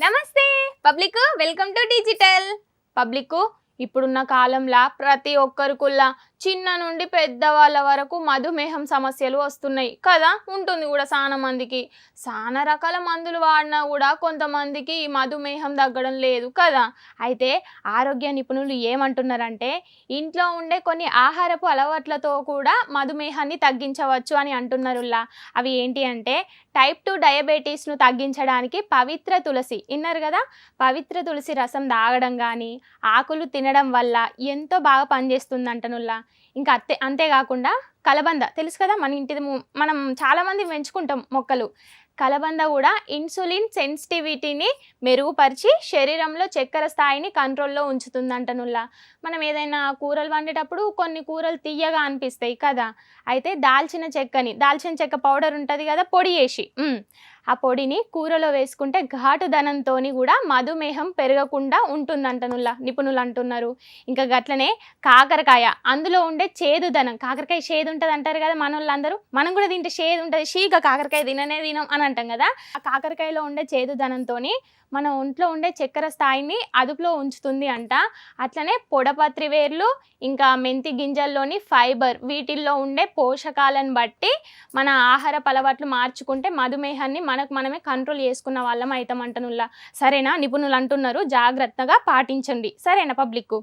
నమస్తే. Public welcome to digital. Public ఇప్పుడున్న కాలంలో ప్రతి ఒక్కరికుల్లా చిన్న నుండి పెద్దవాళ్ళ వరకు మధుమేహం సమస్యలు వస్తున్నాయి. కదా? ఉంటుంది కూడా చాలా మందికి. చాలా రకాల మందులు వాడినా కూడా కొంతమందికి ఈ మధుమేహం తగ్గడం లేదు కదా? అయితే ఆరోగ్య నిపుణులు ఏమంటున్నారంటే ఇంట్లో ఉండే కొన్ని ఆహారపు అలవాట్లతో కూడా మధుమేహాన్ని తగ్గించవచ్చు అని అంటున్నారులా అవి ఏంటి అంటే టైప్ టూ డయాబెటీస్ను తగ్గించడానికి పవిత్ర తులసి విన్నారు కదా? పవిత్ర తులసి రసం తాగడం కానీ ఆకులు తినడం వల్ల ఎంతో బాగా పనిచేస్తుందంటనుల్లా ఇంకా అంతే అంతేకాకుండా కలబంద. తెలుసు కదా మన ఇంటిది మనం చాలామంది పెంచుకుంటాం మొక్కలు. కలబంద కూడా ఇన్సులిన్ సెన్సిటివిటీని మెరుగుపరిచి శరీరంలో చక్కెర స్థాయిని కంట్రోల్లో ఉంచుతుందంటనుల్లా మనం ఏదైనా కూరలు వండేటప్పుడు కొన్ని కూరలు తీయగా అనిపిస్తాయి కదా. అయితే దాల్చిన చెక్కని దాల్చిన చెక్క పౌడర్ ఉంటుంది కదా పొడి వేసి. ఆ పొడిని కూరలో వేసుకుంటే ఘాటుదనంతో కూడా మధుమేహం పెరగకుండా ఉంటుందంటనుల్లా నిపుణులు అంటున్నారు. ఇంకా గట్లనే కాకరకాయ అందులో ఉండే చేదుదనం కాకరకాయ చేదు ఉంటుంది అంటారు కదా మన వాళ్ళందరూ మనం కూడా తింటే చేదు ఉంటుంది. షీగా కాకరకాయ తిననే తినం అని అంటాం కదా? ఆ కాకరకాయలో ఉండే చేదుదనంతో మన ఒంట్లో ఉండే చక్కెర స్థాయిని అదుపులో ఉంచుతుంది అంట. అట్లనే పొడపత్రి వేర్లు ఇంకా మెంతి గింజల్లోని ఫైబర్ వీటిల్లో ఉండే పోషకాలను బట్టి మన ఆహార అలవాట్లు మార్చుకుంటే మధుమేహాన్ని మనకు మనమే కంట్రోల్ చేసుకున్న వాళ్ళం అవుతాం అంటనుల్లా సరేనా? నిపుణులు అంటున్నారు. జాగ్రత్తగా పాటించండి. సరేనా పబ్లిక్